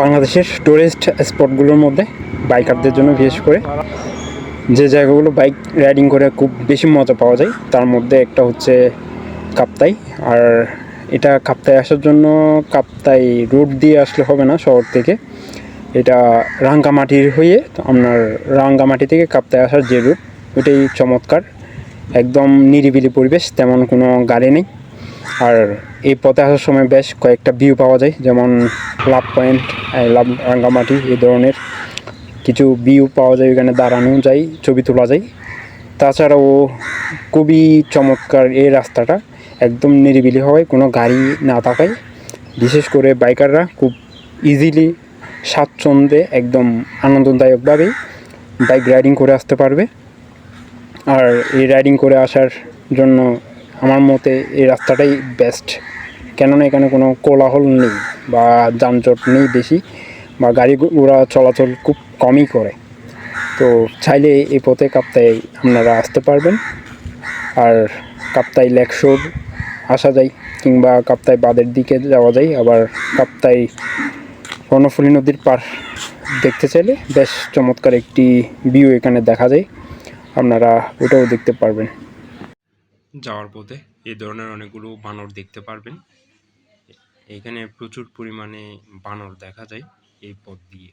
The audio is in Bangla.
বাংলাদেশের টুরিস্ট স্পটগুলোর মধ্যে বাইকারদের জন্য বিশেষ করে যে জায়গাগুলো বাইক রাইডিং করে খুব বেশি মজা পাওয়া যায়, তার মধ্যে একটা হচ্ছে কাপ্তাই। আর এটা কাপ্তাই আসার জন্য কাপ্তাই রোড দিয়ে আসলে হবে না শহর থেকে। এটা রাঙ্গামাটির হয়ে আপনার রাঙ্গামাটি থেকে কাপ্তাই আসার যে রুট ওইটাই চমৎকার। একদম নিরিবিলি পরিবেশ, তেমন কোনো গাড়ি নেই। আর এই পথে আসার সময় বেশ কয়েকটা ভিউ পাওয়া যায়, যেমন লাভ পয়েন্ট লাভ রাঙ্গামাটি, এই ধরনের কিছু ভিউ পাওয়া যায় ওখানে দাঁড়ানো যায়, ছবি তোলা যায়। তাছাড়াও খুবই চমৎকার এই রাস্তাটা, একদম নিরিবিলি হওয়ায় কোনো গাড়ি না থাকায়। বিশেষ করে বাইকাররা খুব ইজিলি স্বাচ্ছন্দ্যে, একদম আনন্দদায়কভাবেই বাইক রাইডিং করে আসতে পারবে। আর এই রাইডিং করে আসার জন্য আমার মতে এই রাস্তাটাই বেস্ট কেননা এখানে কোনো কোলাহল নেই বা যানজট নেই বেশি বা গাড়ি ঘোড়া চলাচল খুব কমই করে। তো চাইলে এই পথে কাপ্তাই আপনারা আসতে পারবেন। আর কাপ্তাই লেকশোর আসা যায় কিংবা কাপ্তাই বাদের দিকে যাওয়া যায়। আবার কাপ্তাই কর্ণফুলী নদীর পার দেখতে চাইলে বেশ চমৎকার একটি ভিউ এখানে দেখা যায়। আপনারা ওটাও দেখতে পারবেন। যাওয়ার পথে এ ধরনের অনেকগুলো বানর দেখতে পারবেন। এখানে প্রচুর পরিমাণে বানর দেখা যায় এই পথ দিয়ে।